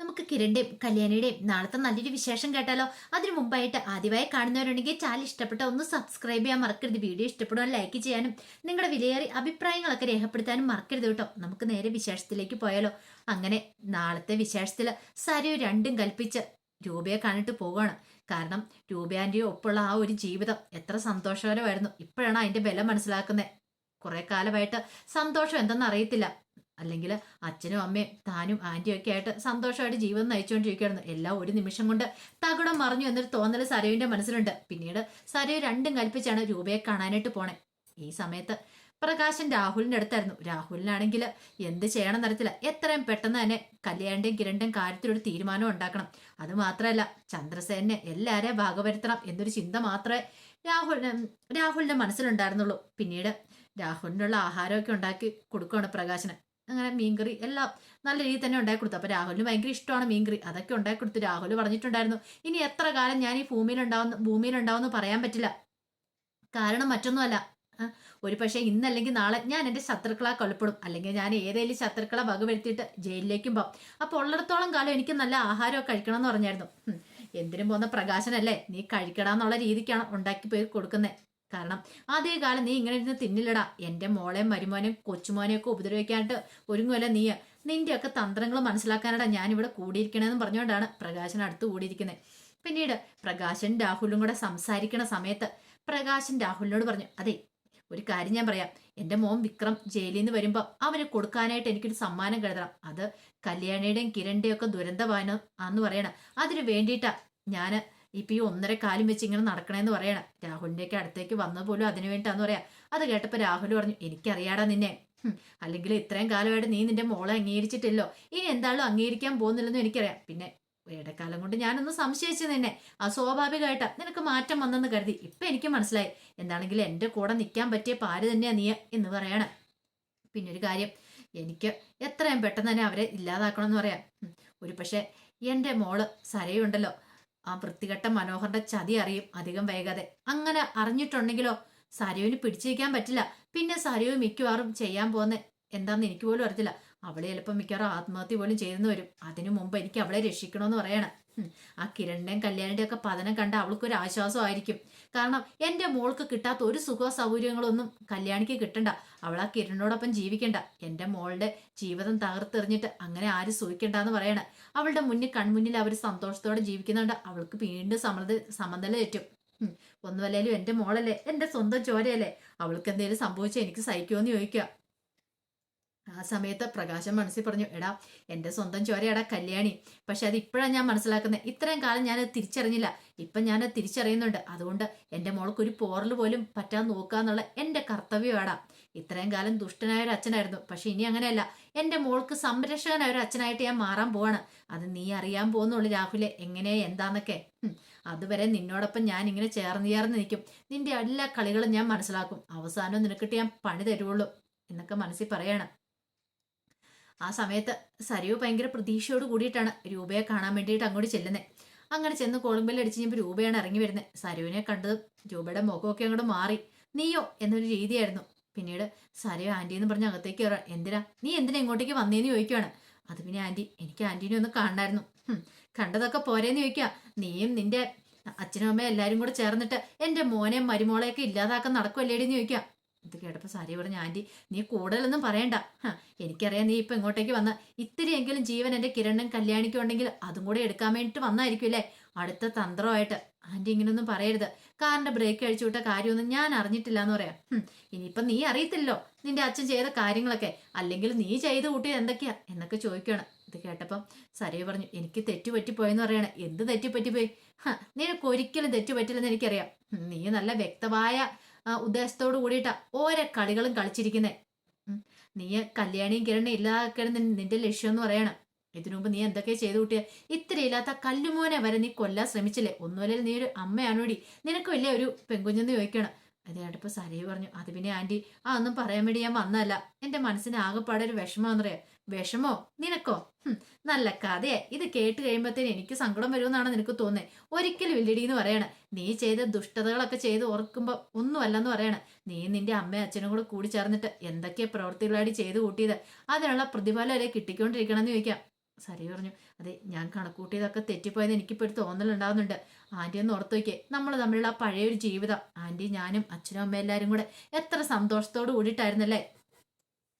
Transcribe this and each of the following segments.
നമുക്ക് കിരണിന്റെയും കല്യാണിയുടെയും നാളത്തെ നല്ലൊരു വിശേഷം കേട്ടാലോ? അതിനു മുമ്പായിട്ട് ആദ്യമായി കാണുന്നവരുണ്ടെങ്കിൽ ചാനൽ ഇഷ്ടപ്പെട്ട ഒന്ന് സബ്സ്ക്രൈബ് ചെയ്യാൻ മറക്കരുത്. വീഡിയോ ഇഷ്ടപ്പെടുവാൻ ലൈക്ക് ചെയ്യാനും നിങ്ങളുടെ വിലയേറി അഭിപ്രായങ്ങളൊക്കെ രേഖപ്പെടുത്താനും മറക്കരുത് കേട്ടോ. നമുക്ക് നേരെ വിശേഷത്തിലേക്ക് പോയാലോ? അങ്ങനെ നാളത്തെ വിശേഷത്തിൽ സരു രണ്ടും കൽപ്പിച്ച് രൂപയെ കാണിട്ട് പോവുകയാണ്. കാരണം രൂപയാന്റെ ഒപ്പുള്ള ആ ഒരു ജീവിതം എത്ര സന്തോഷകരമായിരുന്നു. ഇപ്പോഴാണ് അതിന്റെ ബലം മനസ്സിലാക്കുന്നത്. കുറെ കാലമായിട്ട് സന്തോഷം എന്തെന്ന് അറിയത്തില്ല. അല്ലെങ്കിൽ അച്ഛനും അമ്മയും താനും ആന്റിയും ഒക്കെ ആയിട്ട് സന്തോഷമായിട്ട് ജീവിതം നയിച്ചുകൊണ്ടിരിക്കുകയായിരുന്നു. എല്ലാം ഒരു നിമിഷം കൊണ്ട് തകടം മറിഞ്ഞു എന്നൊരു തോന്നൽ സരയുവിന്റെ മനസ്സിലുണ്ട്. പിന്നീട് സരയു രണ്ടും കൽപ്പിച്ചാണ് രൂപയെ കാണാനായിട്ട് പോണേ. ഈ സമയത്ത് പ്രകാശൻ രാഹുലിന്റെ അടുത്തായിരുന്നു. രാഹുലിനാണെങ്കിൽ എന്ത് ചെയ്യണം തരത്തില്ല എത്രയും പെട്ടെന്ന് തന്നെ കല്യാണിന്റെയും കിരണിന്റെയും കാര്യത്തിലൊരു തീരുമാനം ഉണ്ടാക്കണം. അത് മാത്രമല്ല ചന്ദ്രസേനെ എല്ലാരെയും ഭാഗവരുത്തണം എന്നൊരു ചിന്ത മാത്രമേ രാഹുൽ രാഹുലിന്റെ മനസ്സിലുണ്ടായിരുന്നുള്ളൂ. പിന്നീട് രാഹുലിനുള്ള ആഹാരമൊക്കെ ഉണ്ടാക്കി കൊടുക്കുകയാണ് പ്രകാശന്. അങ്ങനെ മീൻകറി എല്ലാം നല്ല രീതിയിൽ തന്നെ ഉണ്ടാക്കി കൊടുത്തു. അപ്പോൾ രാഹുലിന് ഭയങ്കര ഇഷ്ടമാണ് മീൻകറി. അതൊക്കെ ഉണ്ടാക്കി കൊടുത്തു രാഹുൽ പറഞ്ഞിട്ടുണ്ടായിരുന്നു ഇനി എത്ര കാലം ഞാൻ ഈ ഭൂമിയിൽ ഉണ്ടാവുമെന്ന് പറയാൻ പറ്റില്ല. കാരണം മറ്റൊന്നുമല്ല. ഒരു പക്ഷേ ഇന്നല്ലെങ്കിൽ നാളെ ഞാൻ എന്റെ ശത്രുക്കളെ കൊലപ്പെടും. അല്ലെങ്കിൽ ഞാൻ ഏതെങ്കിലും ശത്രുക്കളെ വകവരുത്തിയിട്ട് ജയിലിലേക്കും പോകും അപ്പോൾ ഉള്ളിടത്തോളം കാലം എനിക്ക് നല്ല ആഹാരമൊക്കെ കഴിക്കണം എന്ന് പറഞ്ഞായിരുന്നു എന്തിനും പോകുന്ന പ്രകാശനല്ലേ? നീ കഴിക്കടാന്നുള്ള രീതിക്കാണ് ഉണ്ടാക്കി പോയി കൊടുക്കുന്നത് കാരണം അതേ കാലം നീ ഇങ്ങനെ ഇരുന്ന് തിന്നില്ലടാ. എന്റെ മോളെയും മരുമോനെയും കൊച്ചുമോനെയും ഒക്കെ ഉപദ്രവിക്കാനായിട്ട് ഒരുങ്ങുമല്ല നീ. നിന്റെയൊക്കെ തന്ത്രങ്ങൾ മനസ്സിലാക്കാനാടാ ഞാനിവിടെ കൂടിയിരിക്കണമെന്ന് പറഞ്ഞുകൊണ്ടാണ് പ്രകാശൻ അടുത്ത് കൂടിയിരിക്കുന്നത് പിന്നീട് പ്രകാശൻ രാഹുലും കൂടെ സംസാരിക്കണ സമയത്ത് പ്രകാശൻ രാഹുലിനോട് പറഞ്ഞു അതെ ഒരു കാര്യം ഞാൻ പറയാം. എന്റെ മോൻ വിക്രം ജയിലിൽ നിന്ന് വരുമ്പോൾ അവന് കൊടുക്കാനായിട്ട് എനിക്കൊരു സമ്മാനം കരുതണം. അത് കല്യാണിയുടെയും കിരണിന്റെയും ഒക്കെ ദുരന്തവാനം ആന്ന് പറയണം. അതിന് വേണ്ടിയിട്ടാ ഞാൻ ഇപ്പൊ ഈ ഒന്നര കാലും വെച്ച് ഇങ്ങനെ നടക്കണേന്ന് പറയണം. രാഹുലിന്റെയൊക്കെ അടുത്തേക്ക് വന്ന പോലും അതിനു വേണ്ടിയിട്ടാന്ന് പറയാ. അത് കേട്ടപ്പോൾ രാഹുൽ പറഞ്ഞു എനിക്കറിയാടാ നിന്നെ. അല്ലെങ്കിൽ ഇത്രയും കാലമായിട്ട് നീ നിന്റെ മോളെ അംഗീകരിച്ചിട്ടില്ലോ. ഇനി എന്തായാലും അംഗീകരിക്കാൻ പോകുന്നില്ലെന്നും എനിക്കറിയാം. പിന്നെ ഇടക്കാലം കൊണ്ട് ഞാനൊന്ന് സംശയിച്ചു നിന്നെ. ആ സ്വാഭാവികമായിട്ടാ നിനക്ക് മാറ്റം വന്നെന്ന് കരുതി. ഇപ്പൊ എനിക്ക് മനസ്സിലായി. എന്താണെങ്കിലും എന്റെ കൂടെ നിൽക്കാൻ പറ്റിയ പാര് തന്നെയാ നീ എന്ന് പറയണം. പിന്നെ ഒരു കാര്യം എനിക്ക് എത്രയും പെട്ടെന്ന് തന്നെ അവരെ ഇല്ലാതാക്കണം എന്ന് പറയാം. ഒരു പക്ഷേ എന്റെ മോൾ സരയുണ്ടല്ലോ. ആ വൃത്തികെട്ട മനോഹറിന്റെ ചതി അറിയും അധികം വൈകാതെ. അങ്ങനെ അറിഞ്ഞിട്ടുണ്ടെങ്കിലോ? സരയുവിന് പിടിച്ചിരിക്കാൻ പറ്റില്ല. പിന്നെ സരയു മിക്കവാറും ചെയ്യാൻ പോന്നെ. എന്താന്ന് എനിക്ക് പോലും അറിയത്തില്ല. അവളെ ചിലപ്പോൾ മിക്കവാറും ആത്മഹത്യ പോലും ചെയ്തെന്ന് വരും. അതിനു മുമ്പ് എനിക്ക് അവളെ രക്ഷിക്കണമെന്ന് പറയണം. ആ കിരണിന്റെയും കല്യാണിന്റെയും ഒക്കെ പതനം കണ്ട അവൾക്കൊരു ആശ്വാസമായിരിക്കും കാരണം എന്റെ മോൾക്ക് കിട്ടാത്ത ഒരു സുഖ സൗകര്യങ്ങളൊന്നും കല്യാണിക്ക് കിട്ടണ്ട. അവൾ ആ കിരണിനോടൊപ്പം ജീവിക്കണ്ട. എന്റെ മോളുടെ ജീവിതം തകർത്തെറിഞ്ഞിട്ട് അങ്ങനെ ആരും സൂഹിക്കണ്ടെന്ന് പറയണ. അവളുടെ മുന്നിൽ കൺമുന്നിൽ അവർ സന്തോഷത്തോടെ ജീവിക്കുന്നുണ്ട്. അവൾക്ക് വീണ്ടും സമ്മത സമനില തെറ്റും. ഒന്നുമല്ലേലും എന്റെ മോളല്ലേ? എന്റെ സ്വന്തം ചോരയല്ലേ? അവൾക്ക് എന്തെങ്കിലും സംഭവിച്ചാൽ എനിക്ക് സഹിക്കുമെന്ന് ചോദിക്കുക. ആ സമയത്ത് പ്രകാശം മനസ്സിൽ പറഞ്ഞു എടാ എന്റെ സ്വന്തം ചോരയടാ കല്യാണി. പക്ഷെ അത് ഇപ്പോഴാണ് ഞാൻ മനസ്സിലാക്കുന്നത്. ഇത്രയും കാലം ഞാൻ തിരിച്ചറിഞ്ഞില്ല. ഇപ്പം ഞാൻ തിരിച്ചറിയുന്നുണ്ട്. അതുകൊണ്ട് എന്റെ മോൾക്ക് ഒരു പോറൽ പോലും പറ്റാൻ നോക്കാന്നുള്ള എന്റെ കർത്തവ്യമാടാ. ഇത്രയും കാലം ദുഷ്ടനായ ഒരു അച്ഛനായിരുന്നു. പക്ഷെ ഇനി അങ്ങനെയല്ല. എന്റെ മോൾക്ക് സംരക്ഷകനായ ഒരു അച്ഛനായിട്ട് ഞാൻ മാറാൻ പോവാണ്. അത് നീ അറിയാൻ പോകുന്നുള്ളു രാഹുലെ. എങ്ങനെയാ എന്താന്നൊക്കെ. അതുവരെ നിന്നോടൊപ്പം ഞാൻ ഇങ്ങനെ ചേർന്ന് ചേർന്ന് നിൽക്കും. നിന്റെ എല്ലാ കളികളും ഞാൻ മനസ്സിലാക്കും. അവസാനം നിനക്കിട്ട് ഞാൻ പണി തരുവുള്ളൂ എന്നൊക്കെ മനസ്സിൽ പറയണം. ആ സമയത്ത് സരയു ഭയങ്കര പ്രതീക്ഷയോട് കൂടിയിട്ടാണ് രൂപയെ കാണാൻ വേണ്ടിയിട്ട് അങ്ങോട്ട് ചെല്ലുന്നത് അങ്ങനെ ചെന്ന് കോളുമ്പൽ അടിച്ച് കഴിഞ്ഞപ്പോൾ രൂപയാണ് ഇറങ്ങി വരുന്നത് സരുവിനെ കണ്ടത് രൂപയുടെ മുഖമൊക്കെ അങ്ങോട്ട് മാറി. നീയോ? എന്നൊരു രീതിയായിരുന്നു. പിന്നീട് സരയോ ആന്റി എന്ന് പറഞ്ഞ് അകത്തേക്ക് കയറാം. എന്തിനാ? നീ എന്തിനാ ഇങ്ങോട്ടേക്ക് വന്നേന്ന് ചോദിക്കുവാണ്. അത് പിന്നെ ആന്റി എനിക്ക് ആന്റീനെ ഒന്ന് കാണണമായിരുന്നു കണ്ടതൊക്കെ പോരേന്ന് ചോദിക്കുക നീയും നിന്റെ അച്ഛനും അമ്മയും എല്ലാവരും കൂടെ ചേർന്നിട്ട് എന്റെ മോനെയും മരുമോളെയൊക്കെ ഇല്ലാതാക്കാൻ നടക്കുമല്ലേടിന്ന് ചോദിക്കാം. ഇത് കേട്ടപ്പോൾ സാരി പറഞ്ഞു ആന്റി നീ കൂടുതലൊന്നും പറയണ്ട. എനിക്കറിയാം നീ ഇപ്പം ഇങ്ങോട്ടേക്ക് വന്ന ഇത്തിരിയെങ്കിലും ജീവൻ എന്റെ കിരണും കല്യാണിക്കും ഉണ്ടെങ്കിൽ അതും കൂടെ എടുക്കാൻ വേണ്ടിയിട്ട് വന്നായിരിക്കും അല്ലേ? അടുത്ത തന്ത്രമായിട്ട്. ആന്റി ഇങ്ങനൊന്നും പറയരുത്. കാറിന്റെ ബ്രേക്ക് അഴിച്ചു വിട്ട കാര്യമൊന്നും ഞാൻ അറിഞ്ഞിട്ടില്ല എന്ന് പറയാം ഇനിയിപ്പം നീ അറിയത്തില്ലോ നിന്റെ അച്ഛൻ ചെയ്ത കാര്യങ്ങളൊക്കെ. അല്ലെങ്കിൽ നീ ചെയ്ത് കൂട്ടിയത് എന്തൊക്കെയാ എന്നൊക്കെ ചോദിക്കുകയാണ് ഇത് കേട്ടപ്പം സരയ പറഞ്ഞു എനിക്ക് തെറ്റുപറ്റിപ്പോയെന്ന് പറയണേ. എന്ത് തെറ്റുപറ്റിപ്പോയി? നിനക്ക് ഒരിക്കലും തെറ്റുപറ്റില്ലെന്ന് എനിക്കറിയാം. നീ നല്ല വ്യക്തമായ ഉദ്ദേശത്തോട് കൂടിയിട്ടാ ഓരോ കളികളും കളിച്ചിരിക്കുന്നത് നീ കല്യാണിയും കിരണയും ഇല്ലാതാക്കണം നിന്റെ ലക്ഷ്യം എന്ന് പറയണം. ഇതിനു മുമ്പ് നീ എന്തൊക്കെ ചെയ്തു കൂട്ടിയ? ഇത്രയില്ലാത്ത കല്ലുമോനെ വരെ നീ കൊല്ലാൻ ശ്രമിച്ചില്ലേ? ഒന്നുമല്ലേ നീ ഒരു അമ്മയാണോടി? നിനക്ക് വലിയ ഒരു പെൺകുഞ്ഞെന്ന് ചോദിക്കണം. അത് സരയു പറഞ്ഞു അത് പിന്നെ ആന്റി ആ ഒന്നും പറയാൻ വേണ്ടി ഞാൻ വന്നതല്ല. എന്റെ മനസ്സിന് ആകെപ്പാടെ ഒരു വിഷമാന്നറിയാം വിഷമോ? നിനക്കോ? നല്ല കഥയെ. ഇത് കേട്ട് കഴിയുമ്പോഴത്തേന് എനിക്ക് സങ്കടം വരുമെന്നാണ് നിനക്ക് തോന്നുന്നത് ഒരിക്കലും ഇല്ലടി എന്ന് പറയണേ. നീ ചെയ്ത ദുഷ്ടതകളൊക്കെ ചെയ്ത് ഓർക്കുമ്പോ ഒന്നുമല്ലെന്ന് പറയണേ. നീ നിന്റെ അമ്മയും അച്ഛനും കൂടെ കൂടി ചേർന്നിട്ട് എന്തൊക്കെ പ്രവൃത്തികളാടി ചെയ്ത് കൂട്ടിയത്? അതിനുള്ള പ്രതിഫലം അല്ലേ കിട്ടിക്കൊണ്ടിരിക്കണം എന്ന് ചോദിക്കാം. സരി പറഞ്ഞു. അതെ ഞാൻ കണക്കൂട്ടിയതൊക്കെ തെറ്റിപ്പോയെന്ന് എനിക്കിപ്പോൾ ഒരു തോന്നലുണ്ടാകുന്നുണ്ട് ആന്റി ഒന്ന് ഓർത്തു നോക്കിയേ. നമ്മൾ തമ്മിലുള്ള പഴയൊരു പഴയ ജീവിതം. ആന്റി ഞാനും അച്ഛനും അമ്മയും എല്ലാവരും കൂടെ എത്ര സന്തോഷത്തോട് കൂടിയിട്ടായിരുന്നല്ലേ?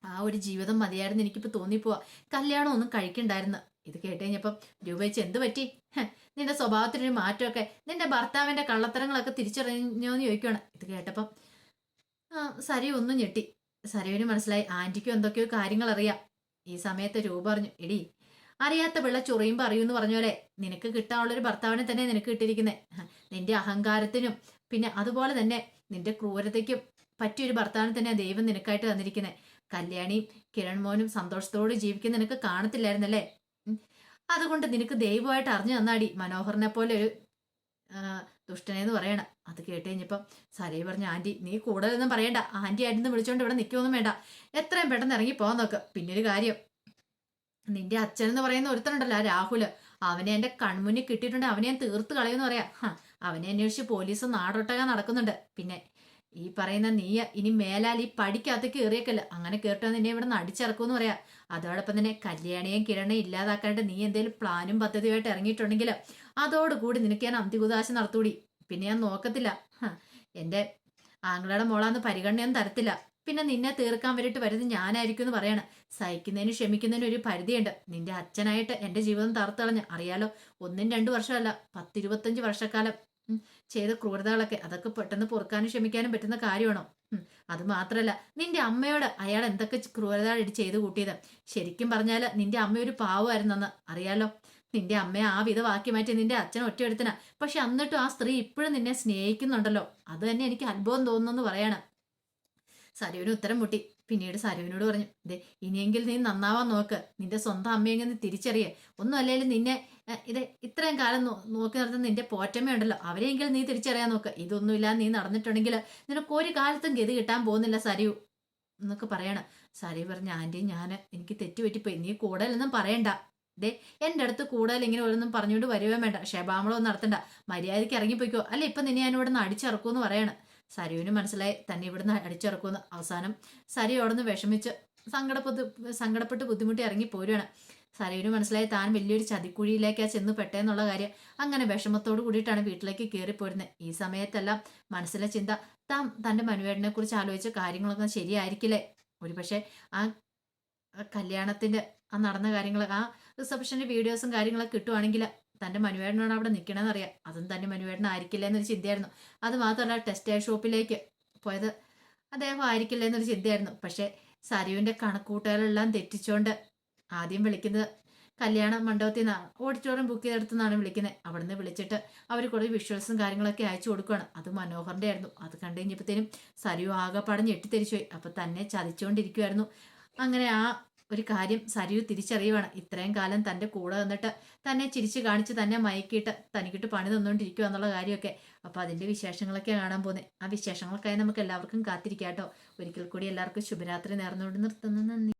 ആ ഒരു ജീവിതം മതിയായിരുന്നു എനിക്കിപ്പോൾ തോന്നിപ്പോവാ. കല്യാണം ഒന്നും കഴിക്കണ്ടായിരുന്നു. ഇത് കേട്ട് കഴിഞ്ഞപ്പം രൂപയിച്ച് എന്ത് പറ്റി? നിന്റെ സ്വഭാവത്തിനൊരു മാറ്റമൊക്കെ നിന്റെ ഭർത്താവിന്റെ കള്ളത്തരങ്ങളൊക്കെ തിരിച്ചറിഞ്ഞോന്ന് ചോദിക്കുകയാണ് ഇത് കേട്ടപ്പം സരി ഒന്നും ഞെട്ടി. സരയുവിന് മനസ്സിലായി ആന്റിക്കും എന്തൊക്കെയോ കാര്യങ്ങൾ അറിയാം ഈ സമയത്ത് രൂപ പറഞ്ഞു എടി അറിയാത്ത പിള്ള ചൊറിയുമ്പോൾ അറിയൂന്ന് പറഞ്ഞ പോലെ നിനക്ക് കിട്ടാനുള്ളൊരു ഭർത്താവിനെ തന്നെ നിനക്ക് കിട്ടിയിരിക്കുന്നത് നിന്റെ അഹങ്കാരത്തിനും പിന്നെ അതുപോലെ തന്നെ നിന്റെ ക്രൂരതയ്ക്കും പറ്റിയൊരു ഭർത്താവിനെ തന്നെ ദൈവം നിനക്കായിട്ട് തന്നിരിക്കുന്നത് കല്യാണിയും കിരൺ മോനും സന്തോഷത്തോടെ ജീവിക്കുന്ന നിനക്ക് കാണത്തില്ലായിരുന്നല്ലേ? അതുകൊണ്ട് നിനക്ക് ദൈവമായിട്ട് അറിഞ്ഞു തന്നാടി. മനോഹറിനെ പോലെ ഒരു ദുഷ്ടനെന്ന് പറയണം. അത് കേട്ട് കഴിഞ്ഞപ്പം സരയി പറഞ്ഞു ആന്റി നീ കൂടുതലൊന്നും പറയണ്ട. ആന്റി ആയിരുന്നു വിളിച്ചോണ്ട് ഇവിടെ നിൽക്കുമൊന്നും വേണ്ട. എത്രയും പെട്ടെന്ന് ഇറങ്ങി പോകാൻ നോക്ക്. പിന്നൊരു കാര്യം. നിന്റെ അച്ഛൻ എന്ന് പറയുന്ന ഒരുത്തനുണ്ടല്ലോ രാഹുൽ. അവനെ എന്റെ കൺമുന്നിൽ കിട്ടിയിട്ടുണ്ട്. അവനെ ഞാൻ തീർത്ത് കളയുമെന്ന് പറയാം. അവനെ അന്വേഷിച്ച് പോലീസ് നാടൊട്ടകാൻ നടക്കുന്നുണ്ട്. പിന്നെ ഈ പറയുന്ന നീ ഇനി മേലാൽ ഈ പടിക്കകത്ത് കയറിയേക്കല്ല അങ്ങനെ കേട്ടോ നിന്നെ ഇവിടെ നിന്ന് അടിച്ചിറക്കുമെന്ന് പറയാം. അതോടൊപ്പം തന്നെ കല്യാണിയും കിരണയും ഇല്ലാതാക്കാണ്ട് നീ എന്തെങ്കിലും പ്ലാനും പദ്ധതിയുമായിട്ട് ഇറങ്ങിയിട്ടുണ്ടെങ്കിൽ അതോടുകൂടി നിനക്ക് ഞാൻ അന്തികുദാശ നടത്തൂടി. പിന്നെ ഞാൻ നോക്കത്തില്ല. എന്റെ ആങ്ങളുടെ മോളാന്ന് പരിഗണനയൊന്നും തരത്തില്ല. പിന്നെ നിന്നെ തീർക്കാൻ വേണ്ടിയിട്ട് വരുന്നത് ഞാനായിരിക്കും എന്ന് പറയാണ്. സഹിക്കുന്നതിനും ക്ഷമിക്കുന്നതിനും ഒരു പരിധിയുണ്ട്. നിന്റെ അച്ഛനായിട്ട് എന്റെ ജീവിതം തറുത്തളഞ്ഞ് അറിയാലോ ഒന്നും രണ്ടു വർഷമല്ല പത്തിരുപത്തഞ്ച് വർഷക്കാലം ചെയ്ത ക്രൂരതകളൊക്കെ അതൊക്കെ പെട്ടെന്ന് പൊറുക്കാനും ക്ഷമിക്കാനും പറ്റുന്ന കാര്യമാണോ? അത് മാത്രല്ല നിന്റെ അമ്മയോട് അയാൾ എന്തൊക്കെ ക്രൂരത ചെയ്തു കൂട്ടിയത്? ശരിക്കും പറഞ്ഞാൽ നിന്റെ അമ്മ ഒരു പാവമായിരുന്നെന്ന് അറിയാലോ? നിന്റെ അമ്മയെ ആ വിധമാക്കി മാറ്റി നിന്റെ അച്ഛൻ ഒറ്റയെടുത്തന. പക്ഷെ എന്നിട്ടും ആ സ്ത്രീ ഇപ്പോഴും നിന്നെ സ്നേഹിക്കുന്നുണ്ടല്ലോ. അത് തന്നെ എനിക്ക് അത്ഭുതം തോന്നുന്നു പറയാണ്. സരുവിന് ഉത്തരം മുട്ടി. പിന്നീട് സരുവിനോട് പറഞ്ഞു ദേ ഇനിയെങ്കിൽ നീ നന്നാവാൻ നോക്ക്. നിന്റെ സ്വന്തം അമ്മയെങ്കിൽ നീ തിരിച്ചറിയേ. ഒന്നും അല്ലെങ്കിലും നിന്നെ ഇത് ഇത്രയും കാലം നോക്കി നടത്തുന്ന നിന്റെ പോറ്റമ്മയുണ്ടല്ലോ. അവരെയെങ്കിലും നീ തിരിച്ചറിയാൻ നോക്ക്. ഇതൊന്നുമില്ല നീ നടന്നിട്ടുണ്ടെങ്കിൽ നിനക്ക് ഒരു കാലത്തും ഗതി കിട്ടാൻ പോകുന്നില്ല സരിയു. എന്നൊക്കെ പറയണം. സരി പറഞ്ഞ ആന്റി ഞാൻ എനിക്ക് തെറ്റുപറ്റിപ്പോയി. നീ കൂടുതലൊന്നും പറയണ്ട. ദേ എന്റെ അടുത്ത് കൂടുതൽ ഇങ്ങനെ ഓരോന്നും പറഞ്ഞുകൊണ്ട് വരുവാൻ വേണ്ട. ക്ഷേപാമളൊന്നും നടത്തണ്ട. മര്യാദയ്ക്ക് ഇറങ്ങിപ്പോയിക്കോ. അല്ല ഇപ്പം നിന്നെ ഞാൻ ഇവിടെ നിന്ന് അടിച്ചിറക്കുമെന്ന് പറയാണ്. സരുവിന് മനസ്സിലായി. തന്നെ ഇവിടുന്ന് അടിച്ചിറക്കുമെന്ന് അവസാനം സരി അവിടുന്ന് വിഷമിച്ച് സങ്കടപ്പെട്ട് സങ്കടപ്പെട്ട് ബുദ്ധിമുട്ടി ഇറങ്ങി പോരുകയാണ് സരുവിന് മനസ്സിലായി താൻ വലിയൊരു ചതിക്കുഴിയിലേക്കാ ചെന്ന് പെട്ടേന്നുള്ള കാര്യം. അങ്ങനെ വിഷമത്തോട് കൂടിയിട്ടാണ് വീട്ടിലേക്ക് കയറിപ്പോരുന്നത് ഈ സമയത്തെല്ലാം മനസ്സിലെ ചിന്ത താൻ തന്റെ മനുവേടനെ കുറിച്ച് ആലോചിച്ച കാര്യങ്ങളൊക്കെ ശരിയായിരിക്കില്ലേ? ഒരുപക്ഷെ ആ കല്യാണത്തിന്റെ ആ നടന്ന കാര്യങ്ങൾ ആ റിസപ്ഷന്റെ വീഡിയോസും കാര്യങ്ങളൊക്കെ കിട്ടുവാണെങ്കിൽ തന്റെ മനുവേടനാണ് അവിടെ നിൽക്കണമെന്ന് അറിയാം. അതും തന്റെ മനുവേടനായിരിക്കില്ല എന്നൊരു ചിന്തയായിരുന്നു. അത് മാത്രമല്ല ടെക്സ്റ്റൈൽ ഷോപ്പിലേക്ക് പോയത് അദ്ദേഹം ആയിരിക്കില്ല എന്നൊരു ചിന്തയായിരുന്നു. പക്ഷേ സരുവിന്റെ കണക്കൂട്ടുകളെല്ലാം തെറ്റിച്ചുകൊണ്ട് ആദ്യം വിളിക്കുന്നത് കല്യാണ മണ്ഡപത്തിൽ നിന്നാണ്. ഓഡിറ്റോറിയം ബുക്ക് ചെയ്തെടുത്തുനിന്നാണ് വിളിക്കുന്നത്. അവിടുന്ന് വിളിച്ചിട്ട് അവർ കുറേ വിഷ്വൽസും കാര്യങ്ങളൊക്കെ അയച്ചു കൊടുക്കുകയാണ് അത് മനോഹറിന്റെ ആയിരുന്നു. അത് കണ്ടു കഴിഞ്ഞപ്പോഴത്തേനും സരു പടഞ്ഞ് ഞെട്ടിത്തിരിച്ചുപോയി. അപ്പോൾ തന്നെ ചതിച്ചുകൊണ്ടിരിക്കുമായിരുന്നു അങ്ങനെ ആ ഒരു കാര്യം സരിയു തിരിച്ചറിയുവാണ്. ഇത്രയും കാലം തന്റെ കൂടെ നിന്നിട്ട് തന്നെ ചിരിച്ചു കാണിച്ച് തന്നെ മയക്കിയിട്ട് തനിക്കിട്ട് പണി തന്നുകൊണ്ടിരിക്കുക എന്നുള്ള കാര്യമൊക്കെ. അപ്പോൾ അതിന്റെ വിശേഷങ്ങളൊക്കെ കാണാൻ പോകുന്നത് ആ വിശേഷങ്ങൾക്കായി നമുക്ക് എല്ലാവർക്കും കാത്തിരിക്കാം കേട്ടോ ഒരിക്കൽ കൂടി എല്ലാവർക്കും ശുഭരാത്രി നേർന്നുകൊണ്ട് നിർത്തുന്നു. നന്ദി.